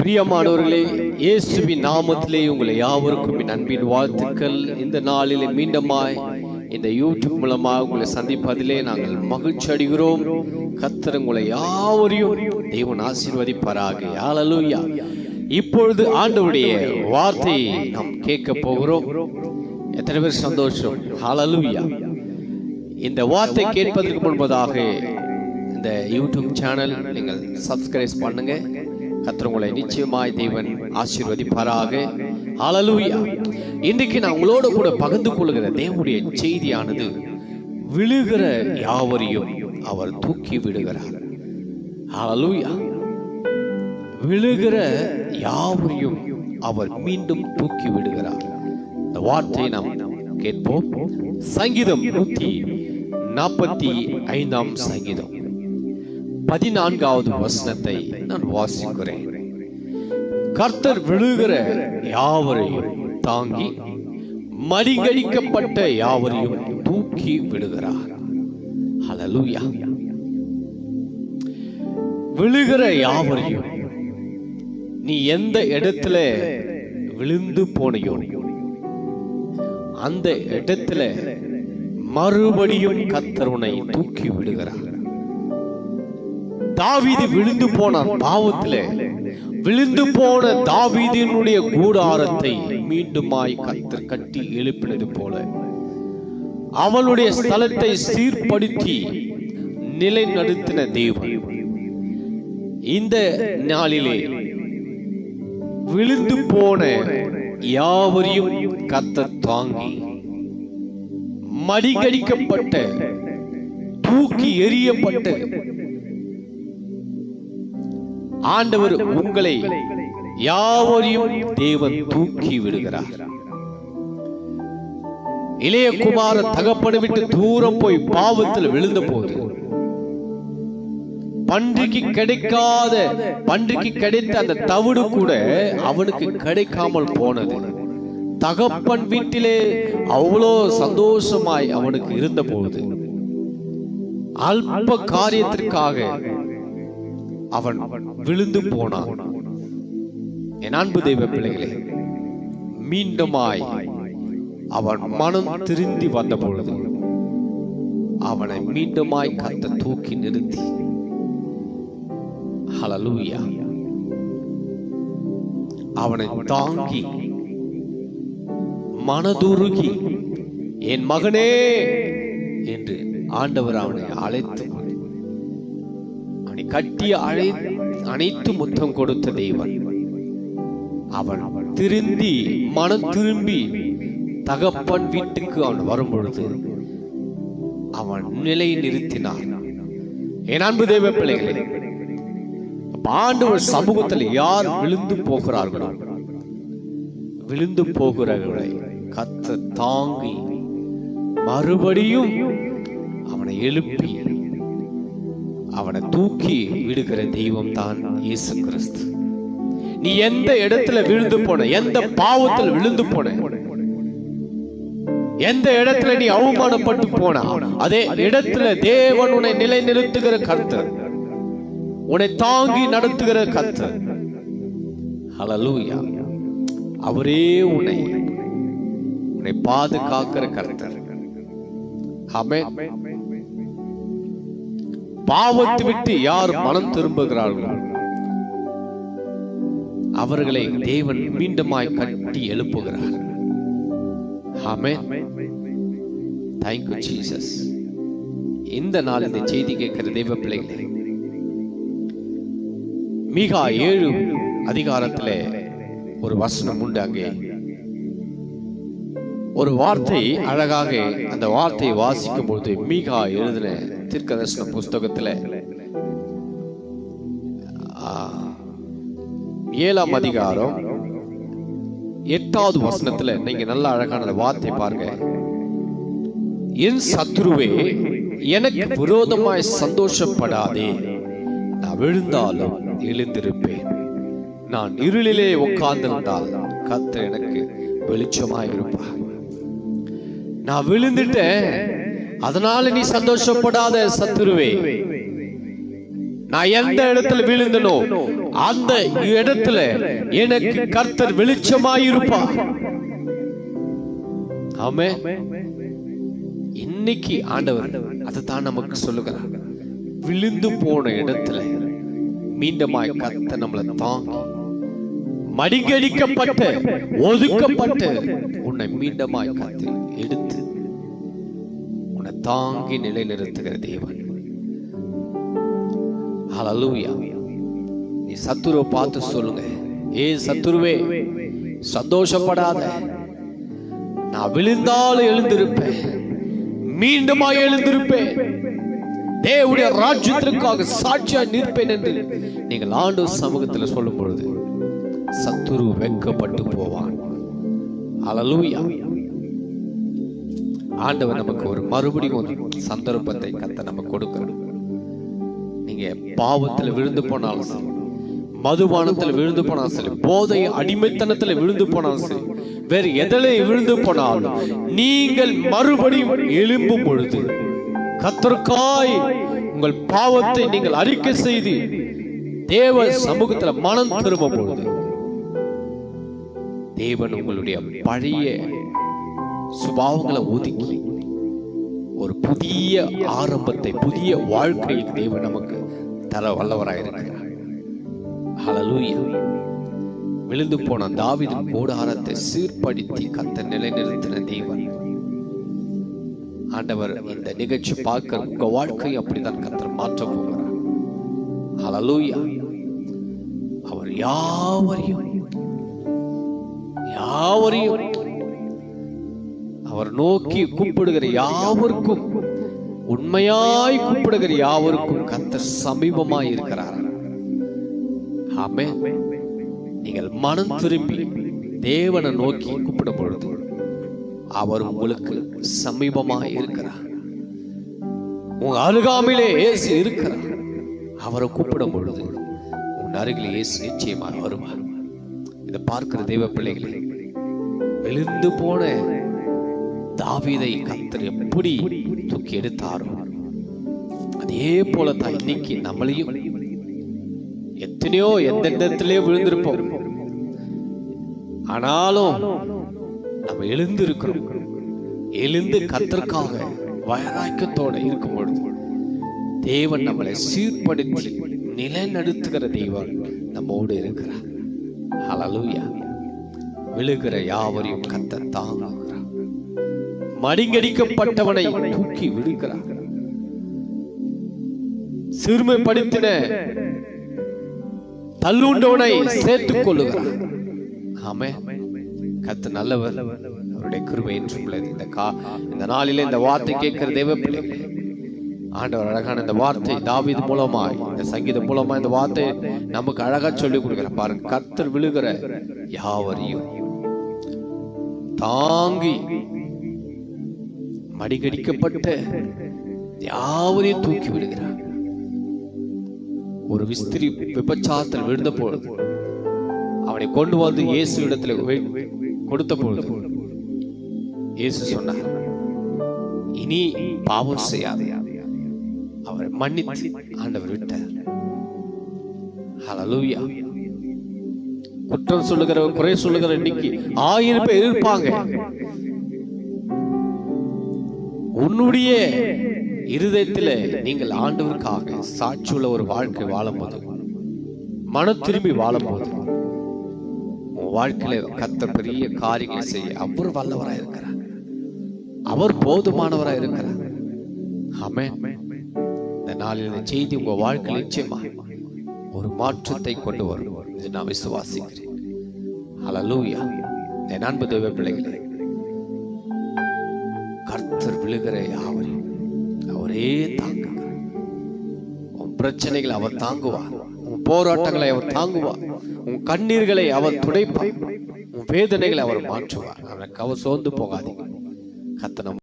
பிரியமானவர்களே இயேசுவின் நாமத்திலே உங்களை யாவருக்கும் என் அன்பின் வாழ்த்துக்கள். இந்த நாளிலே மீண்டுமாய் இந்த யூடியூப் மூலமாக உங்களை சந்திப்பதிலே நாங்கள் மகிழ்ச்சி அடைகிறோம். கத்தர் உங்களை யாவரையும் தேவன் ஆசீர்வதிப்பாராக. ஹalleluya இப்பொழுது ஆண்டவருடைய வார்த்தையை நாம் கேட்க போகிறோம். எத்தனை பேர் சந்தோஷம்? ஹalleluya இந்த வார்த்தை கேட்பதற்கு முன்பதாக இந்த யூடியூப் சேனல் நீங்கள் சப்ஸ்கிரைப் பண்ணுங்கள் கர்த்தர் உங்களை நிச்சயமாய் தேவன் ஆசீர்வதிப்பாராக. ஹalleluya. இன்றைக்கு நான் உங்களோட கூட பகிர்ந்து கொள்கிற தேவனுடைய செய்தியானது விழுகிற யாவரையும் அவர் தூக்கி விடுகிறார். ஹalleluya விழுகிற யாவரையும் அவர் மீண்டும் தூக்கி விடுகிறார். இந்த வார்த்தையை நாம் கேட்போம். சங்கீதம் நூத்தி நாற்பத்தி ஐந்தாம் சங்கீதம். பதினான்காவது வசனத்தை நான் வாசிக்கிறேன். கர்த்தர் விழுகிற யாவரையும் தாங்கி மடிகடிக்கப்பட்ட யாவரையும் தூக்கி விடுகிறார். ஹalleluya. விழுகிற யாவரையும் நீ எந்த இடத்துல விழுந்து போனையோ அந்த இடத்துல மறுபடியும் கத்தர் உன்னை தூக்கி விடுகிறார். தாவீது விழுந்து போன பாவத்துல. விழுந்து போன தாவீதினுடைய கூடாரத்தை மீண்டுமாய் கத்தர் கட்டி எழுப்பினது போல. அவனுடைய ஸ்தலத்தை சீர்படுத்தி நிலைநடுத்தின தேவன். இந்த நாளிலே விழுந்து போன யாவரையும் கத்தர் தாங்கி மடிகடிக்கப்பட்ட தூக்கி எறியப்பட்ட ஆண்டவர் உங்களை யாவரையும் தேவன் தூக்கி விடுகிறார். இளைய குமார தகப்பனை விட்டு தூரம் போய் பாவத்தில் விழுந்த போது பன்றிக்கு கிடைக்காத பன்றிக்கு கிடைத்த அந்த தவிடு கூட அவனுக்கு கிடைக்காமல் போனது. தகப்பன் வீட்டிலே அவ்வளோ சந்தோஷமாய் அவனுக்கு இருந்த போது அல்ப காரியத்திற்காக அவன் விழுந்து போனான். என் அன்பு தெய்வ பிள்ளைகளே மீண்டுமாய் அவன் மனம் திருந்தி வந்த பொழுது அவனை மீண்டுமாய் கத்த தூக்கி நிறுத்தி. அவனை தாங்கி மனதுருகி என் மகனே என்று ஆண்டவர் அவனை அழைத்து கட்டி அழை அனைத்து முத்தம் கொடுத்த தெய்வன் அவன் திருந்தி மனம் திரும்பி தகப்பன் வீட்டுக்கு அவன் வரும்பொழுது அவன் நிலை நிறுத்தினான். என் அன்பு தெய்வ பிள்ளைகளே ஆண்டவர் சமூகத்தில் யார் விழுந்து போகிறார்களோ விழுந்து போகிறவர்களை கத்த தாங்கி மறுபடியும் அவனை எழுப்பி அவனை தூக்கி விடுகிற தெய்வம் தான் இயேசு கிறிஸ்து நீ எந்த இடத்துல விழுந்து போன எந்த பாவத்தில் விழுந்து போன எந்த இடத்துல நீ அவமானப்பட்டு போன அதே இடத்துல தேவன் உன்னை நிலைநிறுத்துகிற கர்த்தர் உன்னை தாங்கி நடத்துகிற கர்த்தர். அலலூயா அவரே உன்னை உன்னை பாதுகாக்கிற கர்த்தர். ஆமென் பாவத்தை விட்டு யார் மனம் திரும்புகிறார்களோ அவர்களை தேவன் மீண்டுமாய் கட்டி எழுப்புகிறார். ஆமே தேங்க்யூ ஜீசஸ் இந்த நாள் இந்த செய்தி கேட்கிற தெய்வ பிள்ளைகளே மிகா ஏழு அதிகாரத்தில் ஒரு வசனம் உண்டு அங்கே. ஒரு வார்த்தை அழகாக அந்த வார்த்தையை வாசிக்கும் பொழுது மீகா எழுதின தீர்க்கதர்சன புஸ்தகத்துல. ஏழாம் அதிகாரம் எட்டாவது வசனத்துல நீங்க நல்ல அழகான வார்த்தை பாருங்க. என் சத்ருவே எனக்கு விரோதமாய் சந்தோஷப்படாதே. நான் விழுந்தாலும் எழுந்திருப்பேன். நான் இருளிலே உட்கார்ந்திருந்தால் கத்த எனக்கு வெளிச்சமாய் இருப்பார் நான் விழுந்துட்டேன். அதனால நீ சந்தோஷப்படாத சத்துருவே. நான் எந்த இடத்துல விழுந்தனோ அந்த இடத்துல எனக்கு கர்த்தர் வெளிச்சமாயிருப்பா ஆமே. இன்னைக்கு ஆண்டவர் அதுதான் நமக்கு சொல்லுகிறார். விழுந்து போன இடத்துல மீண்டமாய் கத்த நம்மளை தாங்கி மடிகடிக்கப்பட்டு ஒதுக்கப்பட்ட உன்னை மீண்டமாய் கத்து எடுத்து தாங்கி நிலைநிறுத்துகிற தேவன். நீ சத்துருவை பார்த்து சொல்லுங்க. ஏ சத்துருவே சந்தோஷப்படாத. நான் விழுந்தாலும் எழுந்திருப்பேன். மீண்டுமா எழுந்திருப்பேன். தேவடைய ராஜ்யத்திற்காக சாட்சியா நிற்பேன் என்று நீங்கள் ஆண்டு சமூகத்தில் சொல்லும் பொழுது சத்துரு வெக்கப்பட்டு போவான். அலலூயா ஆண்டவர் நமக்கு ஒரு மறுபடியும் ஒரு சந்தர்ப்பத்தை கத்த நம்ம கொடுக்கணும் நீங்க பாவத்துல விழுந்து போனாலும் சரி மதுபானத்துல விழுந்து போனாலும் சரி போதை அடிமைத்தனத்துல விழுந்து போனாலும் சரி வேறு எதிலே விழுந்து போனாலும் நீங்கள் மறுபடியும் எழும்பும் பொழுது கத்தர்காய் உங்கள் பாவத்தை நீங்கள் அறிக்கை செய்து தேவ சமூகத்துல மனம் திரும்பும் பொழுது தேவன் உங்களுடைய பழைய சுபாவங்களை ஒதுக்கி ஒரு புதிய ஆரம்பத்தை புதிய வாழ்க்கையை தேவன் நமக்கு தர வல்லவராயிருக்கிறார். ஹalleluya. விழுந்து போன தாவீதின் கூடாரத்தை சீர்படுத்தி கத்த நிலைநிறுத்தின தேவன். ஆண்டவர் இந்த நிகழ்ச்சி பார்க்க உங்க வாழ்க்கை அப்படிதான் கத்தர் மாற்ற போகிறார். ஹலலூயா அவர் யாவரையும் யாவரையும் அவர் நோக்கி கூப்பிடுகிற யாவருக்கும் உண்மையாய் கூப்பிடுகிற யாவருக்கும் கத்தர் சமீபமாய் இருக்கிறார். ஆமே நீங்கள் மனம் திரும்பி தேவனை நோக்கி கூப்பிடும் பொழுது அவர் உங்களுக்கு சமீபமாய் இருக்கிறார். உங்க அருகாமையிலே இயேசு இருக்கிறார். அவரை கூப்பிடும் பொழுது உன் அருகில் இயேசு நிச்சயமாக வருவார். இதை பார்க்கிற தெய்வ பிள்ளைகளே விழுந்து போன தாவீதை கத்தர் எப்படி தூக்கி எடுத்தாரோ அதே போல தான் இன்னைக்கு நம்மளையும். எத்தனையோ எந்த இடத்திலே விழுந்திருப்போம். ஆனாலும் நம்ம எழுந்திருக்கிறோம். எழுந்து கத்தற்காக வயராக்கத்தோட இருக்கும் பொழுது தேவன் நம்மளை சீர்படுத்தி நிலைநடுத்துகிற தெய்வம் நம்மோடு இருக்கிறார். ஹalleluya. விழுகிற யாவரையும் கத்த தாங்குகிறார். மடிங்கடிக்கப்பட்டவனை தூக்கி விடுகிறார். சிறுமைப்படுத்தின தள்ளுண்டவனை சேர்த்துக் கொள்ளுகிறார். ஆமே கத்து நல்லவர். அவருடைய கிருபை என்றும் உள்ளது. இந்த கா இந்த நாளில இந்த வார்த்தை கேட்கிற தேவ ஆண்டவர் அழகான இந்த வார்த்தை தாவிது மூலமா இந்த சங்கீதம் மூலமா இந்த வார்த்தை நமக்கு அழகா சொல்லி கொடுக்கிற பாருங்க கத்தர் விழுகிற யாவரையும் தாங்கி மடிகடிக்கப்பட்ட யாவரையும் தூக்கி விடுகிறார். ஒரு விஸ்திரி விபச்சாரத்தில் விழுந்த பொழுது அவனை கொண்டு வந்து இயேசு இடத்துல கொடுத்த பொழுது இயேசு சொன்னார் இனி பாவம் செய்யாதே. அவரை மன்னித்து ஆண்டவர் விட்டார். ஹலலூயா குற்றம் சொல்லுகிற குறை சொல்லுகிற இன்னைக்கு ஆயிரம் பேர் இருப்பாங்க. உன்னுடைய இருதயத்தில் நீங்கள் ஆண்டவருக்காக சாட்சியுள்ள ஒரு வாழ்க்கை வாழும்போது மன திரும்பி வாழும்போது உன் வாழ்க்கையில கத்த பெரிய காரியங்களை செய்ய அவர் வல்லவராக இருக்கிறார். அவர் போதுமானவராக இருக்கிறார். ஆமே இந்த நாளில் இந்த செய்தி உங்க வாழ்க்கையில் நிச்சயமா ஒரு மாற்றத்தை கொண்டு வரும் இது நான் விசுவாசிக்கிறேன். அலலூயா என் அன்பு தேவ பிள்ளைகளே கர்த்தர் விழுகிற யாவரையும் அவரே தாங்குகிறார் உன் பிரச்சனைகளை அவர் தாங்குவார். உன் போராட்டங்களை அவர் தாங்குவார். உன் கண்ணீர்களை அவர் துடைப்பார். உன் வேதனைகளை அவர் மாற்றுவார். அவனை அவர் சோர்ந்து போகாதீங்க. கத்தனம்